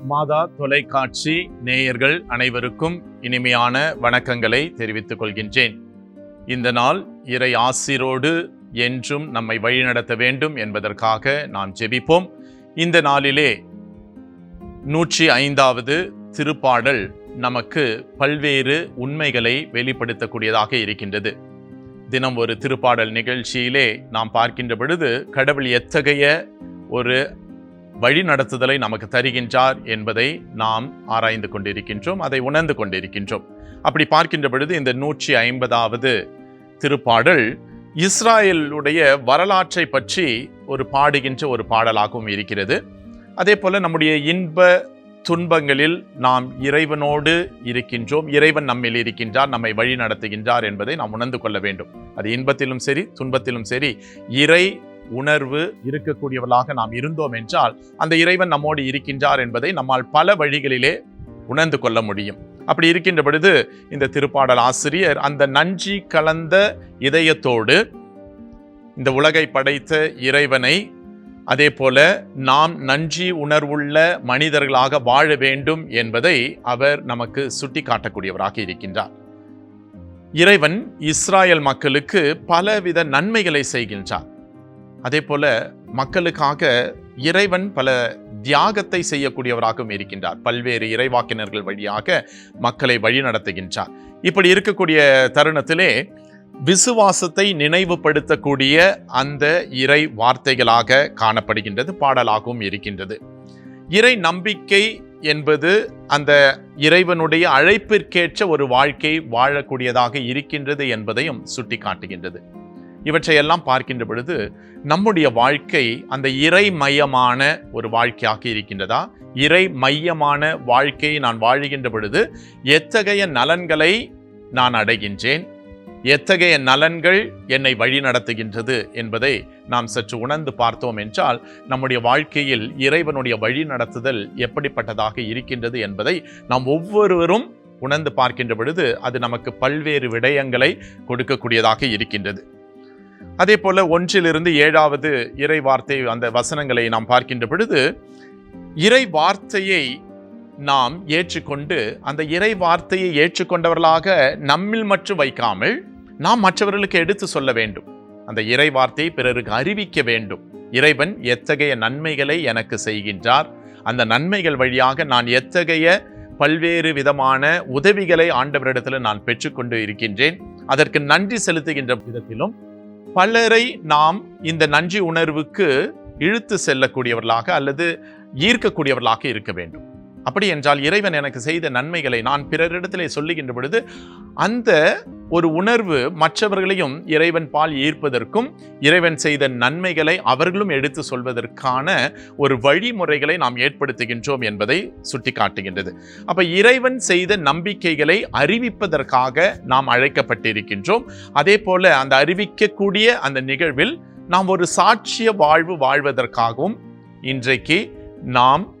மாதா தொலைக்காட்சி நேயர்கள் அனைவருக்கும் இனிமையான வணக்கங்களை தெரிவித்துக் கொள்கின்றேன். இந்த நாள் இறை ஆசிரோடு என்றும் நம்மை வழிநடத்த வேண்டும் என்பதற்காக நாம் ஜெபிப்போம். இந்த நாளிலே நூற்றி ஐந்தாவது திருப்பாடல் நமக்கு பல்வேறு உண்மைகளை வெளிப்படுத்தக்கூடியதாக இருக்கின்றது. தினம் ஒரு திருப்பாடல் நிகழ்ச்சியிலே நாம் பார்க்கின்ற பொழுது கடவுள் எத்தகைய ஒரு வழி நடத்துதலை நமக்கு தருகின்றார் என்பதை நாம் ஆராய்ந்து கொண்டிருக்கின்றோம் அதை உணர்ந்து கொண்டிருக்கின்றோம். அப்படி பார்க்கின்ற பொழுது இந்த நூற்றி ஐம்பதாவது திருப்பாடல் இஸ்ராயலுடைய வரலாற்றை பற்றி ஒரு பாடுகின்ற ஒரு பாடலாகவும் இருக்கிறது. அதே போல் நம்முடைய இன்ப துன்பங்களில் நாம் இறைவனோடு இருக்கின்றோம். இறைவன் நம்மில் இருக்கின்றார் நம்மை வழி நடத்துகின்றார் என்பதை நாம் உணர்ந்து கொள்ள வேண்டும். அது இன்பத்திலும் சரி துன்பத்திலும் சரி இறை உணர்வு இருக்கக்கூடியவர்களாக நாம் இருந்தோம் என்றால் அந்த இறைவன் நம்மோடு இருக்கின்றார் என்பதை நம்மால் பல வழிகளிலே உணர்ந்து கொள்ள முடியும். அப்படி இருக்கின்ற பொழுது இந்த திருப்பாடல் ஆசிரியர் அந்த நன்றி கலந்த இதயத்தோடு இந்த உலகை படைத்த இறைவனை அதே போல நாம் நன்றி உணர்வுள்ள மனிதர்களாக வாழ வேண்டும் என்பதை அவர் நமக்கு சுட்டி காட்டக்கூடியவராக இருக்கின்றார். இறைவன் இஸ்ராயல் மக்களுக்கு பலவித நன்மைகளை செய்கின்றார். அதே போல மக்களுக்காக இறைவன் பல தியாகத்தை செய்யக்கூடியவராகவும் இருக்கின்றார். பல்வேறு இறைவாக்கினர்கள் வழியாக மக்களை வழிநடத்துகின்றார். இப்படி இருக்கக்கூடிய தருணத்திலே விசுவாசத்தை நினைவுபடுத்தக்கூடிய அந்த இறை வார்த்தைகளாக காணப்படுகின்றது பாடலாகவும் இருக்கின்றது. இறை நம்பிக்கை என்பது அந்த இறைவனுடைய அழைப்பிற்கேற்ற ஒரு வாழ்க்கை வாழக்கூடியதாக இருக்கின்றது என்பதையும் சுட்டி காட்டுகின்றது இவற்றையெல்லாம் பார்க்கின்ற பொழுது நம்முடைய வாழ்க்கை அந்த இறை மையமான ஒரு வாழ்க்கையாக இருக்கின்றதா? இறை மையமான வாழ்க்கையை நான் வாழுகின்ற பொழுது எத்தகைய நலன்களை நான் அடைகின்றேன்? எத்தகைய நலன்கள் என்னை வழி நடத்துகின்றது என்பதை நாம் சற்று உணர்ந்து பார்த்தோம் என்றால் நம்முடைய வாழ்க்கையில் இறைவனுடைய வழி நடத்துதல் எப்படிப்பட்டதாக இருக்கின்றது என்பதை நாம் ஒவ்வொருவரும் உணர்ந்து பார்க்கின்ற பொழுது அது நமக்கு பல்வேறு விடயங்களை கொடுக்கக்கூடியதாக இருக்கின்றது. அதே போல ஒன்றிலிருந்து ஏழாவது இறை வார்த்தை அந்த வசனங்களை நாம் பார்க்கின்ற பொழுது இறை வார்த்தையை நாம் ஏற்றுக்கொண்டு அந்த இறை வார்த்தையை ஏற்றுக்கொண்டவர்களாக நம்மில் மட்டும் வைக்காமல் நாம் மற்றவர்களுக்கு எடுத்து சொல்ல வேண்டும். அந்த இறை வார்த்தையை பிறருக்கு அறிவிக்க வேண்டும். இறைவன் எத்தகைய நன்மைகளை எனக்கு செய்கின்றார்? அந்த நன்மைகள் வழியாக நான் எத்தகைய பல்வேறு விதமான உதவிகளை ஆண்டவரிடத்தில் நான் பெற்றுக்கொண்டு இருக்கின்றேன். அதற்கு நன்றி செலுத்துகின்ற விதத்திலும் பலரை நாம் இந்த நன்றி உணர்வுக்கு இழுத்து செல்லக்கூடியவர்களாக அல்லது ஈர்க்கக்கூடியவர்களாக இருக்க வேண்டும். அப்படி என்றால் இறைவன் எனக்கு செய்த நன்மைகளை நான் பிறரிடத்திலே சொல்லுகின்ற பொழுது அந்த ஒரு உணர்வு மற்றவர்களையும் இறைவன் பால் ஈர்ப்பதற்கும் இறைவன் செய்த நன்மைகளை அவர்களும் எடுத்து சொல்வதற்கான ஒரு வழிமுறைகளை நாம் ஏற்படுத்துகின்றோம் என்பதை சுட்டிக்காட்டுகின்றது. அப்ப இறைவன் செய்த நம்பிக்கைகளை அறிவிப்பதற்காக நாம் அழைக்கப்பட்டிருக்கின்றோம். அதே போல அந்த அறிவிக்கக்கூடிய அந்த நிகழ்வில் நாம் ஒரு சாட்சிய வாழ்வு வாழ்வதற்காகவும் இன்றைக்கு நாம்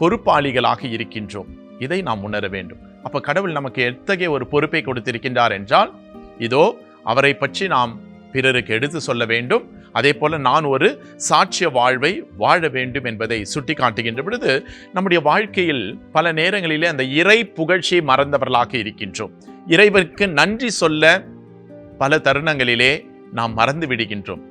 பொறுப்பாளிகளாக இருக்கின்றோம். இதை நாம் உணர வேண்டும். அப்போ கடவுள் நமக்கு எத்தகைய ஒரு பொறுப்பை கொடுத்திருக்கின்றார் என்றால் இதோ அவரை பற்றி நாம் பிறருக்கு எடுத்து சொல்ல வேண்டும். அதே போல நான் ஒரு சாட்சிய வாழ்வை வாழ வேண்டும் என்பதை சுட்டி காட்டுகின்ற பொழுது நம்முடைய வாழ்க்கையில் பல நேரங்களிலே அந்த இறை புகழ்ச்சியை மறந்தவர்களாக இருக்கின்றோம். இறைவருக்கு நன்றி சொல்ல பல தருணங்களிலே நாம் மறந்து விடுகின்றோம்.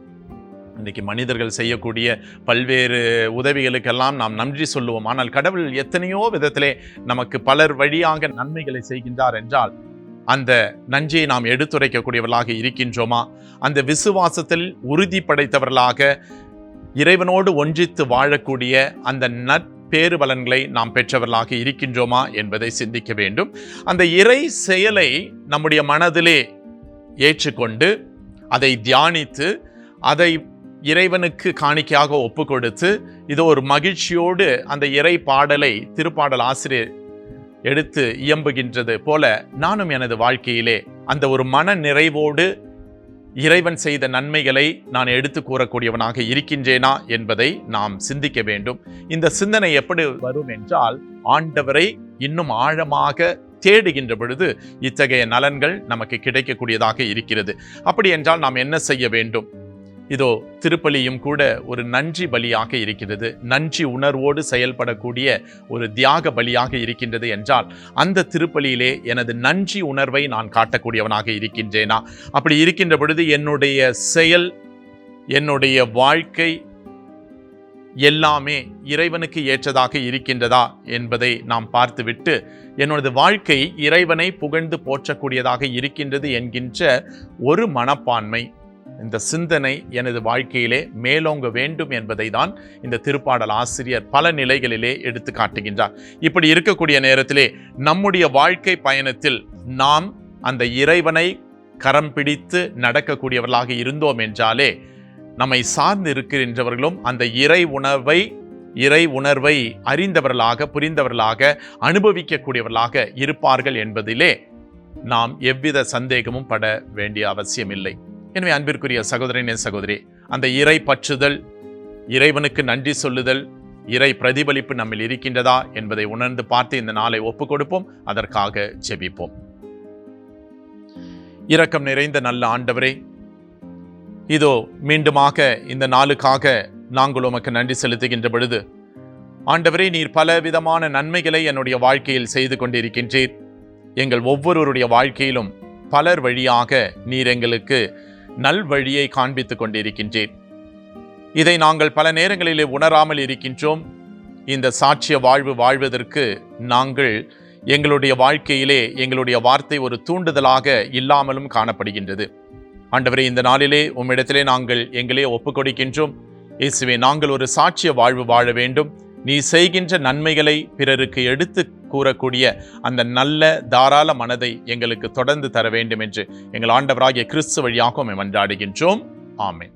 இன்றைக்கி மனிதர்கள் செய்யக்கூடிய பல்வேறு உதவிகளுக்கெல்லாம் நாம் நன்றி சொல்லுவோம். ஆனால் கடவுள் எத்தனையோ விதத்திலே நமக்கு பலர் வழியாக நன்மைகளை செய்கின்றார் என்றால் அந்த நன்றியை நாம் எடுத்துரைக்கக்கூடியவர்களாக இருக்கின்றோமா? அந்த விசுவாசத்தில் உறுதி படைத்தவர்களாக இறைவனோடு ஒன்றித்து வாழக்கூடிய அந்த நற்பேறு பலன்களை நாம் பெற்றவர்களாக இருக்கின்றோமா என்பதை சிந்திக்க வேண்டும். அந்த இறை செயலை நம்முடைய மனதிலே ஏற்றுக்கொண்டு அதை தியானித்து அதை இறைவனுக்கு காணிக்கையாக ஒப்பு கொடுத்து இது ஒரு மகிழ்ச்சியோடு அந்த இறை பாடலை திருப்பாடல் ஆசிரியர் எடுத்து இயம்புகின்றது போல நானும் எனது வாழ்க்கையிலே அந்த ஒரு மன நிறைவோடு இறைவன் செய்த நன்மைகளை நான் எடுத்து கூறக்கூடியவனாக இருக்கின்றேனா என்பதை நாம் சிந்திக்க வேண்டும். இந்த சிந்தனை எப்படி வரும் என்றால் ஆண்டவரை இன்னும் ஆழமாக தேடுகின்ற பொழுது இத்தகைய நலன்கள் நமக்கு கிடைக்கக்கூடியதாக இருக்கிறது. அப்படி என்றால் நாம் என்ன செய்ய வேண்டும்? இதோ திருப்பலியும் கூட ஒரு நன்றி பலியாக இருக்கிறது. நன்றி உணர்வோடு செயல்படக்கூடிய ஒரு தியாக பலியாக இருக்கின்றது என்றால் அந்த திருப்பலியிலே எனது நன்றி உணர்வை நான் காட்டக்கூடியவனாக இருக்கின்றேனா? அப்படி இருக்கின்ற பொழுது என்னுடைய செயல் என்னுடைய வாழ்க்கை எல்லாமே இறைவனுக்கு ஏற்றதாக இருக்கின்றதா என்பதை நாம் பார்த்துவிட்டு என்னோடது வாழ்க்கை இறைவனை புகழ்ந்து போற்றக்கூடியதாக இருக்கின்றது என்கின்ற ஒரு மனப்பான்மை இந்த சிந்தனை எனது வாழ்க்கையிலே மேலோங்க வேண்டும் என்பதை தான் இந்த திருப்பாடல் ஆசிரியர் பல நிலைகளிலே எடுத்து காட்டுகின்றார். இப்படி இருக்கக்கூடிய நேரத்திலே நம்முடைய வாழ்க்கை பயணத்தில் நாம் அந்த இறைவனை கரம் பிடித்து நடக்கக்கூடியவர்களாக இருந்தோம் என்றாலே நம்மை சார்ந்து இருக்கின்றவர்களும் அந்த இறை உணர்வை இறை உணர்வை அறிந்தவர்களாக புரிந்தவர்களாக அனுபவிக்கக்கூடியவர்களாக இருப்பார்கள் என்பதிலே நாம் எவ்வித சந்தேகமும் பட வேண்டிய அவசியமில்லை. எனவே அன்பிற்குரிய சகோதரனே சகோதரி அந்த இறை பற்றுதல் இறைவனுக்கு நன்றி சொல்லுதல் இறை பிரதிபலிப்பு நம்மில் இருக்கின்றதா என்பதை உணர்ந்து பார்த்து இந்த நாளை ஒப்புக் கொடுப்போம். அதற்காக ஜெபிப்போம். இரக்கம் நிறைந்த நல்ல ஆண்டவரே இதோ மீண்டுமாக இந்த நாளுக்காக நாங்கள் உமக்கு நன்றி செலுத்துகின்ற பொழுது ஆண்டவரே நீர் பல விதமான நன்மைகளை என்னுடைய வாழ்க்கையில் செய்து கொண்டிருக்கின்றீர். எங்கள் ஒவ்வொருவருடைய வாழ்க்கையிலும் பலர் வழியாக நீர் எங்களுக்கு நல்வழியை காண்பித்துக் கொண்டிருக்கின்றேன். இதை நாங்கள் பல நேரங்களிலே உணராமல் இருக்கின்றோம். இந்த சாட்சிய வாழ்வு வாழ்வதற்கு நாங்கள் எங்களுடைய வாழ்க்கையிலே எங்களுடைய வார்த்தை ஒரு தூண்டுதலாக இல்லாமலும் காணப்படுகின்றது. ஆண்டவரே இந்த நாளிலே உம்மிடத்திலே நாங்கள் எங்களே ஒப்புக்கொடுக்கின்றோம். இயேசுவே நாங்கள் ஒரு சாட்சிய வாழ்வு வாழ வேண்டும். நீ செய்கின்ற நன்மைகளை பிறருக்கு எடுத்து கூறக்கூடிய அந்த நல்ல தாராள மனதை எங்களுக்கு தொடர்ந்து தர வேண்டும் என்று எங்கள் ஆண்டவராகிய கிறிஸ்து வழியாக மன்றாடுகின்றோம். ஆமேன்.